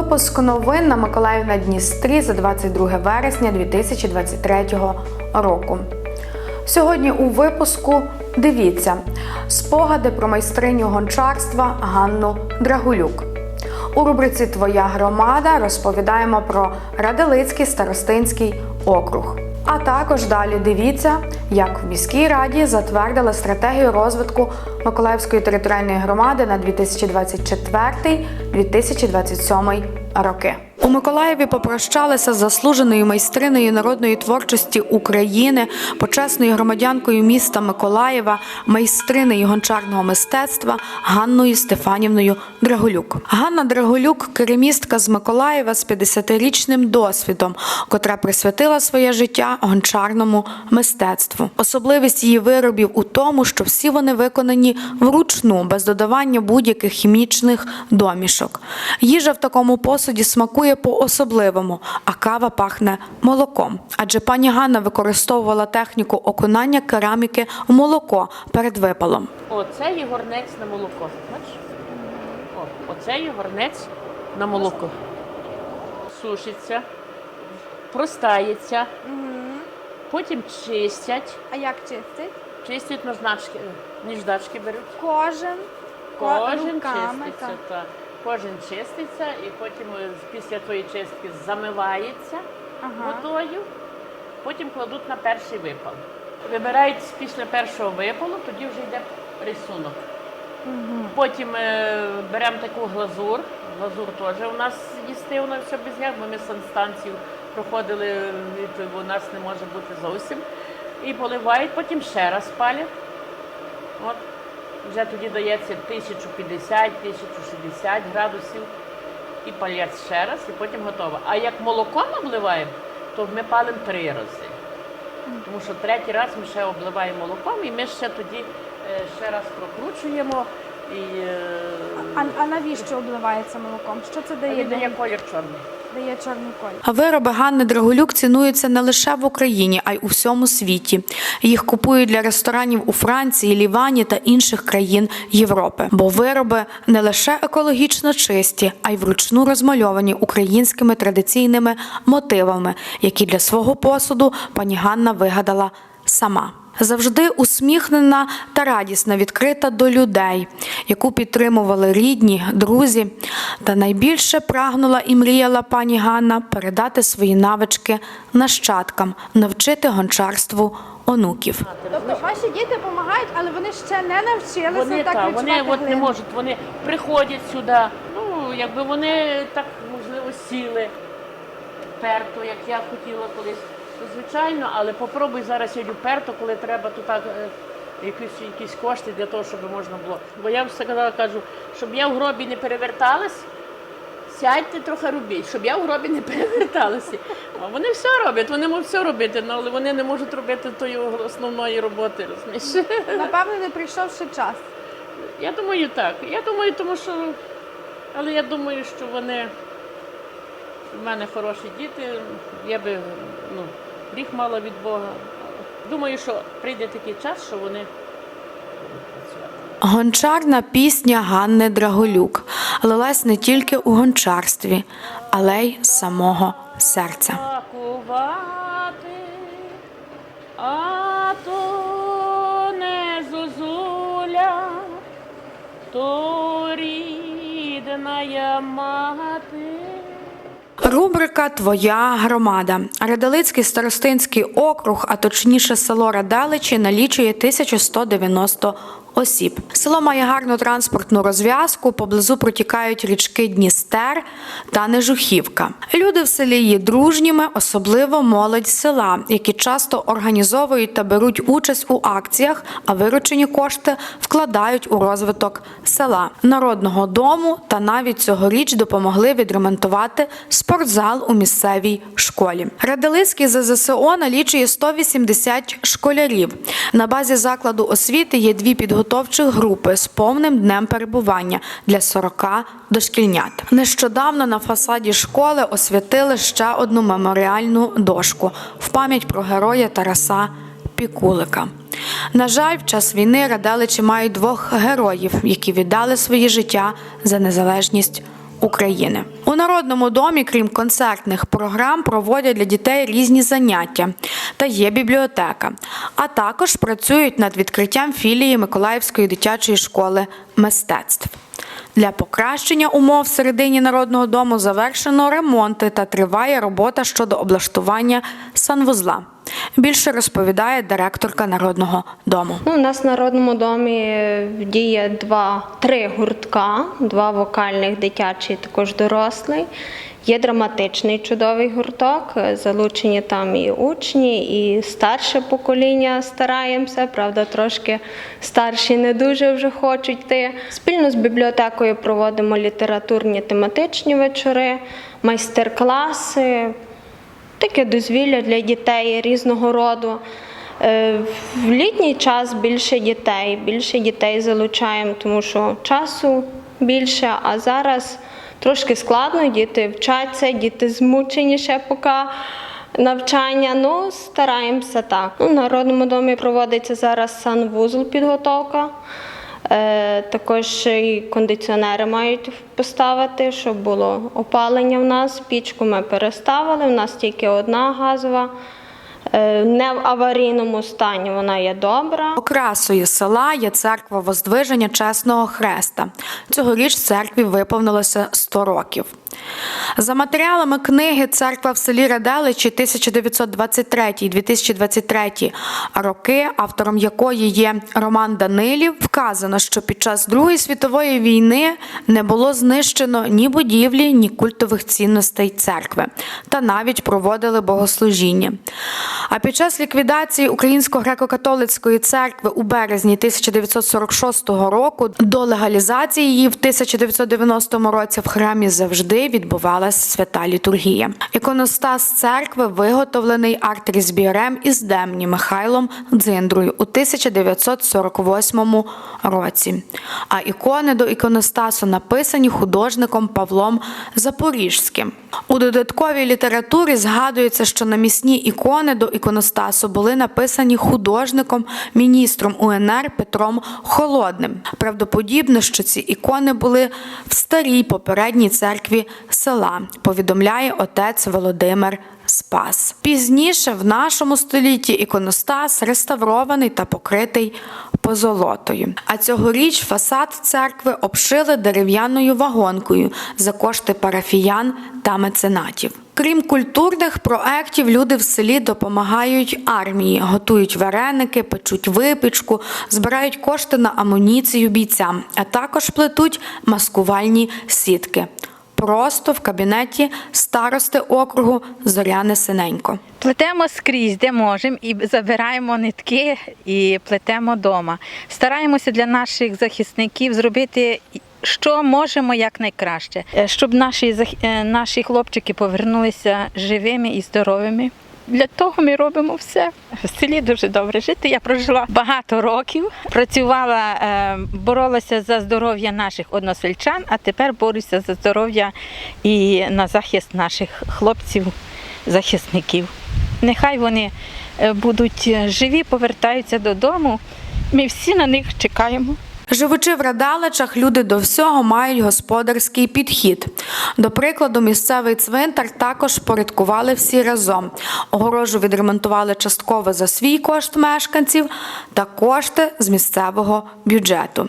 Випуск новин на Миколаїв на Дністрі за 22 вересня 2023 року. Сьогодні у випуску дивіться спогади про майстриню гончарства Ганну Драгулюк. У рубриці Твоя громада розповідаємо про Радилицький старостинський округ. А також далі дивіться, як в міській раді затвердили стратегію розвитку Миколаївської територіальної громади на 2024-2027 роки. У Миколаєві попрощалися з заслуженою майстриною народної творчості України, почесною громадянкою міста Миколаєва, майстринею гончарного мистецтва Ганною Стефанівною Драголюк. Ганна Драголюк керамістка з Миколаєва з 50-річним досвідом, котра присвятила своє життя гончарному мистецтву. Особливість її виробів у тому, що всі вони виконані вручну, без додавання будь-яких хімічних домішок. Їжа в такому посуді смакує по-особливому, а кава пахне молоком. Адже пані Ганна використовувала техніку окунання кераміки в молоко перед випалом. О, це є горнець на молоко. Бачиш? О, оце є горнець на молоко. Сушиться, простається, потім чистять. А як чистить? Чистять наждачки, ніждачки беруть. Кожен. Кожен руками, чиститься. так. Кожен чиститься і потім е, після тої чистки замивається Ага. водою, потім кладуть на перший випал. Вибирають після першого випалу, тоді вже йде рисунок. Потім е, беремо таку глазур. Глазур теж у нас їстивна все без як, бо ми санстанцію проходили, і у нас не може бути зовсім. І поливають, потім ще раз палять. От. Вже тоді дається 1050, 1060 градусів і палець ще раз, і потім готово. А як молоком обливаємо, то ми палимо три рази. Тому що третій раз ми ще обливаємо молоком, і ми ще тоді е, ще раз прокручуємо. І е, А, а навіщо обливається молоком? Що це дає? він дає колір чорний. Дає чорний колір. А вироби Ганни Драгулюк цінуються не лише в Україні, а й у всьому світі. Їх купують для ресторанів у Франції, Лівані та інших країн Європи. Бо вироби не лише екологічно чисті, а й вручну розмальовані українськими традиційними мотивами, які для свого посуду пані Ганна вигадала сама. Завжди усміхнена та радісна, відкрита до людей, яку підтримували рідні, друзі. Та найбільше прагнула і мріяла пані Ганна передати свої навички нащадкам, навчити гончарству онуків. Тобто ваші діти допомагають, але вони ще не навчилися Вони так та, відчувати вони от не можуть, вони приходять сюди. Ну, якби вони так можливо сіли перто, як я хотіла колись. То, звичайно, але попробуй зараз сьогодні перто, коли треба тут так. е, Якісь, якісь кошти для того, щоб можна було. Бо я всегда кажу, щоб я в гробі не переверталась, сядьте трохи робіть, щоб я в гробі не переверталася. А вони все роблять, вони можуть все робити, ну, але вони не можуть робити тої основної роботи, розумієш? Напевно, не прийшов ще час. Я думаю, так. Я думаю, тому що. Але я думаю, що вони в мене хороші діти. Я би ну, гріх мала від Бога. Думаю, що прийде такий час, що вони. Гончарна пісня Ганни Драголюк лилась не тільки у гончарстві, але й з самого серця. А то не зозуля, то рідна я мати. Рубрика Твоя громада. Радалицький старостинський округ, а точніше село Раделичі, налічує 1190 осіб. Село має гарну транспортну розв'язку. Поблизу протікають річки Дністер та Нежухівка. Люди в селі є дружніми, особливо молодь села, які часто організовують та беруть участь у акціях, а виручені кошти вкладають у розвиток села, народного дому та навіть цьогоріч допомогли відремонтувати спортзал у місцевій школі. Радилицький ЗЗСО налічує 180 школярів. На базі закладу освіти є дві підготовчі групи з повним днем перебування для 40 дошкільнят. Нещодавно на фасаді школи освятили ще одну меморіальну дошку в пам'ять про героя Тараса Пікулика. На жаль, в час війни радаличі мають двох героїв, які віддали своє життя за незалежність України. У народному домі, крім концертних програм, проводять для дітей різні заняття та є бібліотека. А також працюють над відкриттям філії Миколаївської дитячої школи мистецтв. Для покращення умов всередині народного дому завершено ремонти та триває робота щодо облаштування санвузла. Більше розповідає директорка народного дому. Ну, у нас в народному домі е, діє два, три гуртка, два вокальних, дитячий, також дорослий. Є драматичний чудовий гурток, е, залучені там і учні, і старше покоління стараємося. Правда, трошки старші не дуже вже хочуть йти. Спільно з бібліотекою проводимо літературні тематичні вечори, майстер-класи, таке дозвілля для дітей різного роду. Е, В літній час більше дітей, більше дітей залучаємо, тому що часу більше, а зараз трошки складно, діти вчаться, діти змучені ще поки навчання. Ну, стараємося так. Ну, в Народному домі проводиться зараз санвузол підготовка. Е, Також і кондиціонери мають поставити, щоб було опалення в нас. Пічку ми переставили. У нас тільки одна газова. Е, Не в аварійному стані вона є добра. Окрасою села є церква Воздвиження Чесного Хреста. Цьогоріч церкві виповнилося 100 років. За матеріалами книги Церква в селі Раделичі 1923-2023 роки, автором якої є Роман Данилів, вказано, що під час Другої світової війни не було знищено ні будівлі, ні культових цінностей церкви, та навіть проводили богослужіння. А під час ліквідації Українсько-греко-католицької церкви у березні 1946 року до легалізації її в 1990 році в храмі завжди відбувалася свята літургія. Іконостас церкви виготовлений арт-різбірем із Демні Михайлом Дзиндрою у 1948 році. А ікони до іконостасу написані художником Павлом Запоріжським. У додатковій літературі згадується, що намісні ікони до іконостасу були написані художником, міністром УНР Петром Холодним. Правдоподібно, що ці ікони були в старій попередній церкві села, повідомляє отець Володимир Спас. Пізніше в нашому столітті іконостас реставрований та покритий позолотою. А цьогоріч фасад церкви обшили дерев'яною вагонкою за кошти парафіян та меценатів. Крім культурних проєктів, люди в селі допомагають армії, готують вареники, печуть випічку, збирають кошти на амуніцію бійцям, а також плетуть маскувальні сітки. Просто в кабінеті старости округу Зоряни Синенько. Плетемо скрізь, де можемо, і забираємо нитки і плетемо вдома. Стараємося для наших захисників зробити. Що можемо якнайкраще, Е, щоб наші е, наші хлопчики повернулися живими і здоровими. Для того ми робимо все. В селі дуже добре жити. Я прожила багато років, працювала, е, боролася за здоров'я наших односельчан, а тепер борюся за здоров'я і на захист наших хлопців, захисників. Нехай вони е, будуть е, живі, повертаються додому. Ми всі на них чекаємо. Живучи в Радаличах, люди до всього мають господарський підхід. До прикладу, місцевий цвинтар також порядкували всі разом. Огорожу відремонтували частково за свій кошт мешканців та кошти з місцевого бюджету.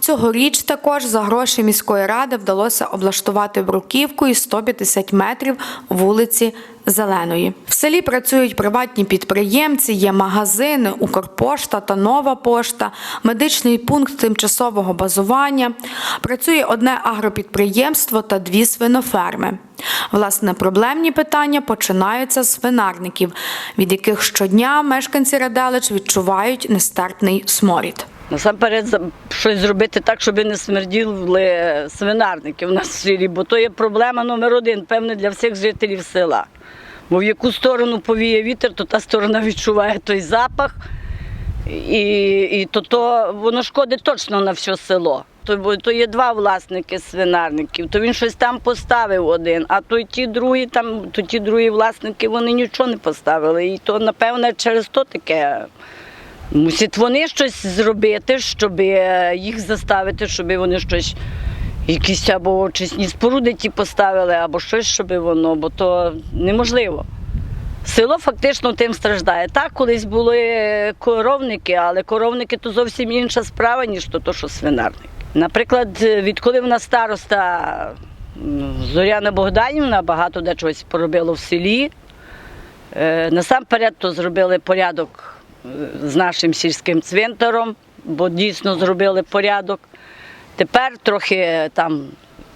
Цьогоріч також за гроші міської ради вдалося облаштувати бруківку і 150 метрів вулиці Зеленої. В селі працюють приватні підприємці, є магазини, Укрпошта та Нова пошта, медичний пункт тимчасового базування. Працює одне агропідприємство та дві свиноферми. Власне, проблемні питання починаються з свинарників, від яких щодня мешканці Раделич відчувають нестерпний сморід. Насамперед щось зробити так, щоб не смерділи свинарники в нас в селі, бо то є проблема номер один, певне, для всіх жителів села. Бо в яку сторону повіє вітер, то та сторона відчуває той запах, і, і то, то воно шкодить точно на все село. То, то є два власники свинарників, то він щось там поставив один, а то ті другі, там, то ті другі власники вони нічого не поставили. І то, напевне, через то таке. Мусять вони щось зробити, щоб е, їх заставити, щоб вони щось якісь або очисні споруди ті поставили, або щось, щоб воно, бо то неможливо. Село фактично тим страждає. Так, колись були коровники, але коровники то зовсім інша справа, ніж то, то що свинарник. Наприклад, відколи в нас староста Зоряна Богданівна багато де чогось поробила в селі. Е, Насамперед то зробили порядок з нашим сільським цвинтаром, бо дійсно зробили порядок. Тепер трохи там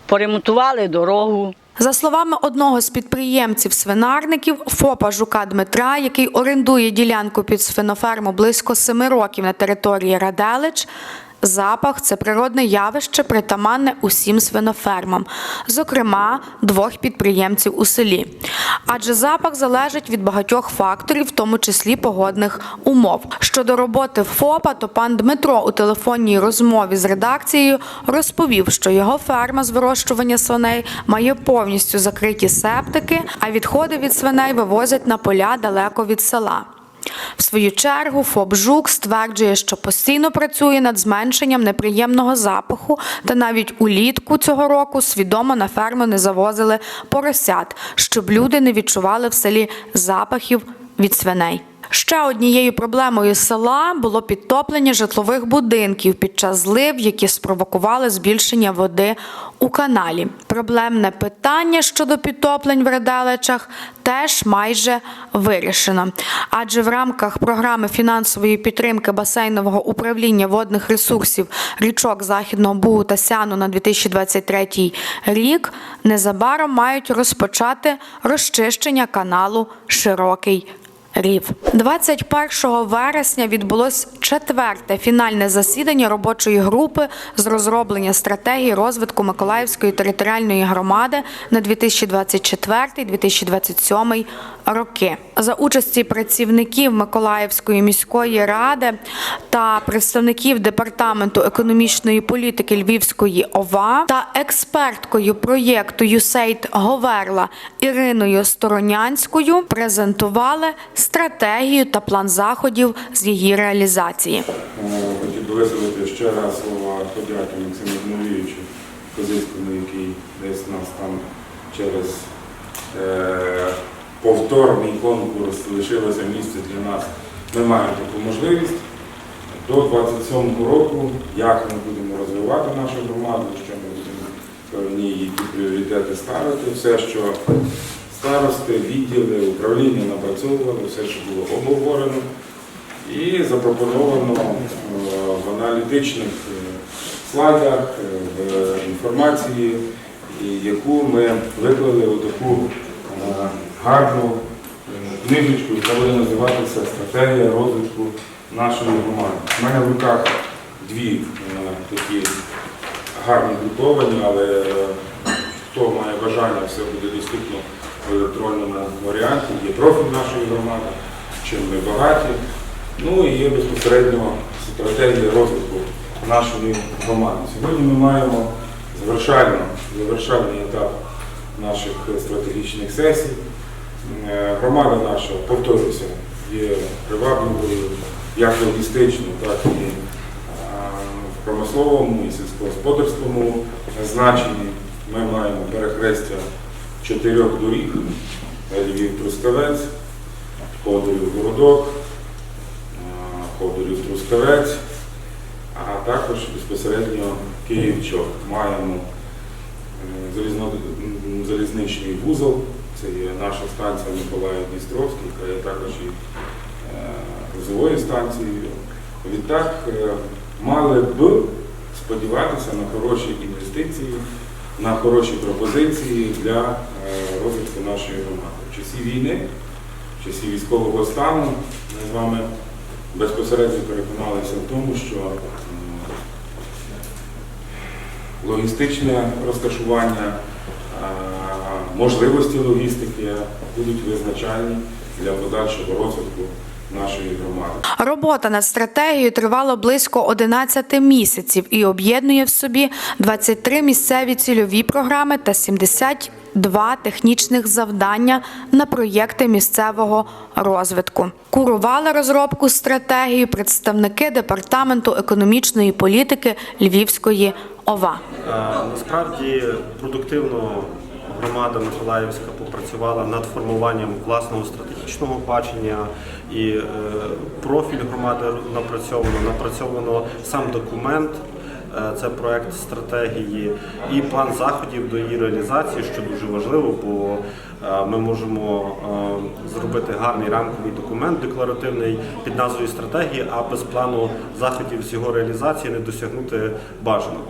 поремонтували дорогу. За словами одного з підприємців свинарників ФОПа Жука Дмитра, який орендує ділянку під свиноферму близько семи років на території Раделич, запах це природне явище, притаманне усім свинофермам, зокрема двох підприємців у селі. Адже запах залежить від багатьох факторів, в тому числі погодних умов. Щодо роботи ФОПа, то пан Дмитро у телефонній розмові з редакцією розповів, що його ферма з вирощування свиней має повністю закриті септики, а відходи від свиней вивозять на поля далеко від села. В свою чергу ФОБ «Жук» стверджує, що постійно працює над зменшенням неприємного запаху, та навіть улітку цього року свідомо на ферму не завозили поросят, щоб люди не відчували в селі запахів від свиней. Ще однією проблемою села було підтоплення житлових будинків під час злив, які спровокували збільшення води у каналі. Проблемне питання щодо підтоплень в Ределичах теж майже вирішено. Адже в рамках програми фінансової підтримки басейнового управління водних ресурсів річок Західного Бугу та Сяну на 2023 рік незабаром мають розпочати розчищення каналу Широкий Рів 21 вересня відбулось четверте фінальне засідання робочої групи з розроблення стратегії розвитку Миколаївської територіальної громади на 2024-2027 роки. За участі працівників Миколаївської міської ради та представників департаменту економічної політики Львівської ОВА та експерткою проєкту «ЮСЕЙД Говерла Іриною Сторонянською презентували стратегію та план заходів з її реалізації. Хотів би висловити ще раз слова подяки Максиму Зиновійовичу Козицькому, який десь нас там через е, повторний конкурс лишилося місце для нас. Ми маємо таку можливість до 27 року, як ми будемо розвивати нашу громаду, що ми будемо певні які пріоритети ставити, все, що старости, відділи, управління напрацьовували, все, що було обговорено і запропоновано е, в аналітичних е, слайдах, е, в інформації, яку ми виклали у таку гарну книжечку, яка буде називатися Стратегія розвитку нашої громади. У мене в руках дві такі гарні друковані, але хто має бажання, все буде доступно в електронному варіанті. Є профіль нашої громади, чим ми багаті. Ну і є безпосередньо стратегія розвитку нашої громади. Сьогодні ми маємо завершальну, завершальний етап наших стратегічних сесій. Е, Громада наша, повторюся, є привабливою як логістично, так і е, в промисловому і сільськогосподарському значенні. Ми маємо перехрестя чотирьох доріг Львів-Трускавець, Ходорів Городок, Ходорів Трускавець, а також безпосередньо Київ-Чоп. Маємо е, залізничний вузол, це є наша станція Миколаїв Дністровський, яка є також і е, грузовою станцією. Відтак е, мали б сподіватися на хороші інвестиції, на хороші пропозиції для е, розвитку нашої громади. В часі війни, в часі військового стану ми з вами безпосередньо переконалися в тому, що логістичне розташування, можливості логістики будуть визначальні для подальшого розвитку нашої громади. Робота над стратегією тривала близько 11 місяців і об'єднує в собі 23 місцеві цільові програми та 72 технічних завдання на проєкти місцевого розвитку. Курували розробку стратегії представники департаменту економічної політики Львівської ОВА. Е, Насправді продуктивно громада Миколаївська попрацювала над формуванням власного стратегічного бачення і е, профіль громади напрацьовано, напрацьовано сам документ. Е, Це проект стратегії і план заходів до її реалізації, що дуже важливо, бо е, ми можемо е, зробити гарний рамковий документ декларативний під назвою стратегії, а без плану заходів з його реалізації не досягнути бажаного.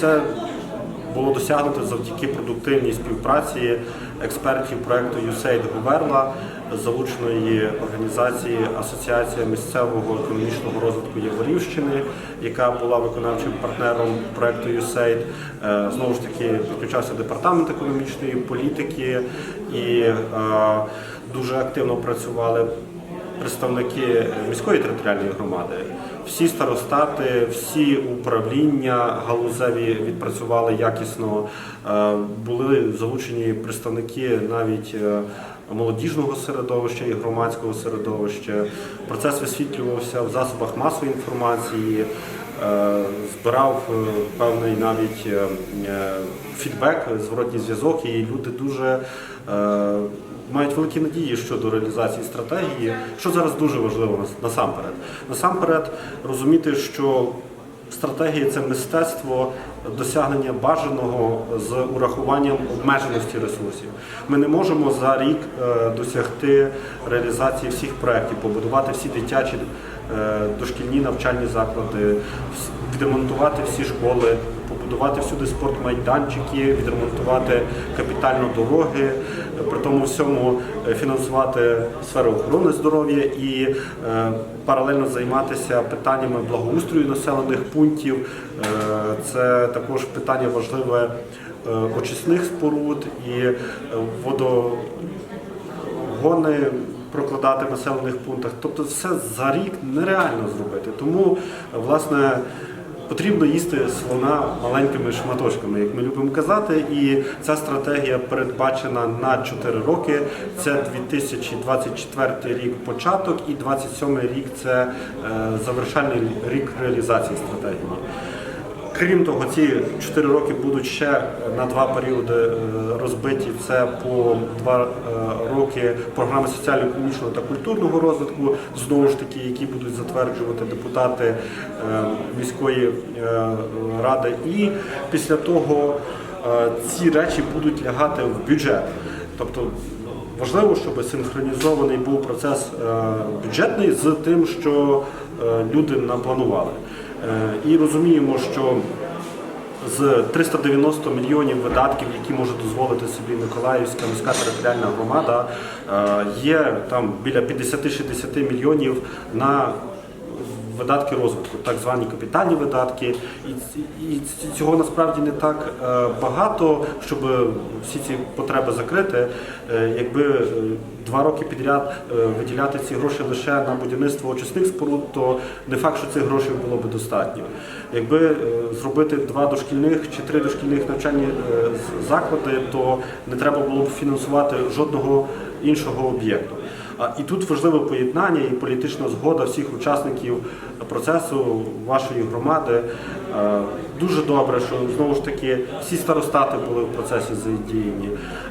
Це було досягнуто завдяки продуктивній співпраці експертів проекту USAID Говерла, залученої організації Асоціація місцевого економічного розвитку Яворівщини, яка була виконавчим партнером проекту USAID. Е, Знову ж таки, підключався департамент економічної політики і е, дуже активно працювали представники міської територіальної громади, всі старостати, всі управління галузеві відпрацювали якісно. Е, Були залучені представники навіть молодіжного середовища і громадського середовища. Процес висвітлювався в засобах масової інформації. е, Збирав е, певний навіть е, фідбек, зворотній зв'язок, і люди дуже мають великі надії щодо реалізації стратегії, що зараз дуже важливо нас- насамперед. Насамперед розуміти, що стратегія це мистецтво досягнення бажаного з урахуванням обмеженості ресурсів. Ми не можемо за рік е, досягти реалізації всіх проєктів, побудувати всі дитячі е, дошкільні навчальні заклади, відремонтувати всі школи, побудувати всюди спортмайданчики, відремонтувати капітально дороги, при тому всьому е, фінансувати сферу охорони здоров'я і е, паралельно займатися питаннями благоустрою населених пунктів. Е, Це також питання важливе очисних споруд і водогони прокладати в населених пунктах. Тобто все за рік нереально зробити. Тому, власне, потрібно їсти слона маленькими шматочками, як ми любимо казати. І ця стратегія передбачена на 4 роки. Це 2024 рік початок і 2027 рік це е, завершальний рік реалізації стратегії. Крім того, ці 4 роки будуть ще на два періоди е, розбиті. Це по два е, роки програми соціально-економічного та культурного розвитку, знову ж таки, які будуть затверджувати депутати е, міської ради. І після того ці речі будуть лягати в бюджет. Тобто Важливо, щоб синхронізований був процес бюджетний з тим, що люди напланували. Е, І розуміємо, що з 390 мільйонів видатків, які може дозволити собі Миколаївська міська територіальна громада, е, є там біля 50-60 мільйонів на видатки розвитку, так звані капітальні видатки. І, цього насправді не так е, багато, щоб всі ці потреби закрити. Е, Якби е, два роки підряд виділяти ці гроші лише на будівництво очисних споруд, то не факт, що цих грошей було б достатньо. Якби зробити два дошкільних чи три дошкільних навчальні заклади, то не треба було б фінансувати жодного іншого об'єкту. І тут важливе поєднання і політична згода всіх учасників процесу вашої громади. Е, Дуже добре, що знову ж таки всі старостати були в процесі задіяні.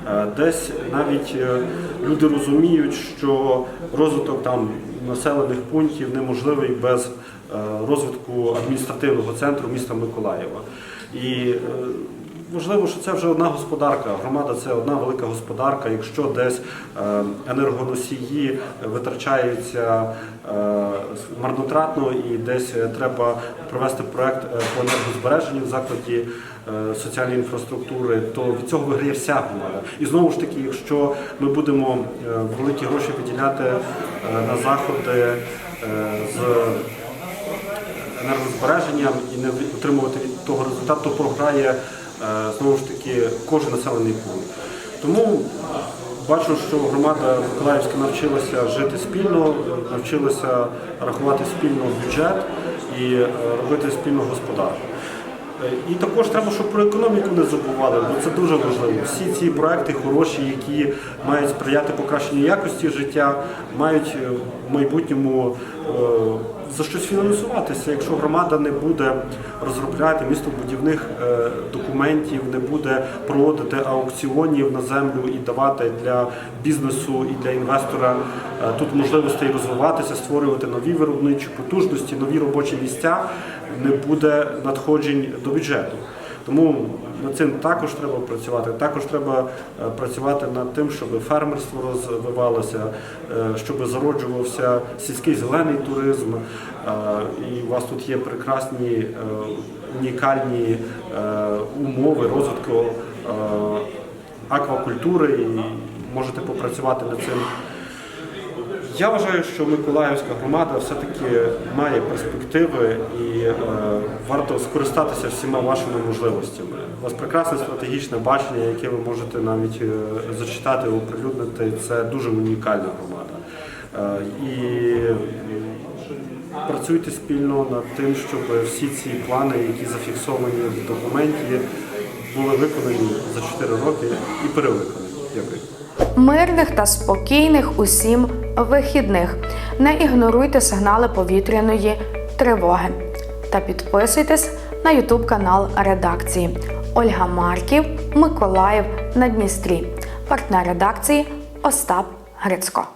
Е, Десь навіть е, люди розуміють, що розвиток там населених пунктів неможливий без е, розвитку адміністративного центру міста Миколаєва. І Важливо, що це вже одна господарка. Громада це одна велика господарка. Якщо десь е, енергоносії витрачаються е, марнотратно і десь треба провести проект е, по енергозбереженню в закладі соціальної інфраструктури, то від цього виграє вся громада. І знову ж таки, якщо ми будемо великі гроші виділяти на заходи з енергозбереженням і не отримувати від того результату, то програє знову ж таки кожен населений пункт. Тому бачу, що громада Миколаївська навчилася жити спільно, навчилася рахувати спільно бюджет і е, робити спільно господарство. Е, І також треба, щоб про економіку не забували, бо це дуже важливо. Всі ці проекти хороші, які мають сприяти покращенню якості життя, мають е, в майбутньому за щось фінансуватися. Якщо громада не буде розробляти містобудівних е, документів, не буде проводити аукціонів на землю і давати для бізнесу і для інвестора е, тут можливостей розвиватися, створювати нові виробничі потужності, нові робочі місця, не буде надходжень до бюджету. Тому над цим також треба працювати. Також треба е, працювати над тим, щоб фермерство розвивалося, е, щоб зароджувався сільський зелений туризм. Е, І у вас тут є прекрасні унікальні умови розвитку аквакультури і можете попрацювати над цим. Я вважаю, що Миколаївська громада все-таки має перспективи і е, варто скористатися всіма вашими можливостями. У вас прекрасне стратегічне бачення, яке ви можете навіть е, зачитати, оприлюднити. Це дуже унікальна громада. Е, і працюйте спільно над тим, щоб всі ці плани, які зафіксовані в документі, були виконані за 4 роки і перевиконані. Дякую. Мирних та спокійних усім вихідних. Не ігноруйте сигнали повітряної тривоги та підписуйтесь на YouTube канал редакції Ольга Марків, Миколаїв на Дністрі. Партнер редакції Остап Грицько.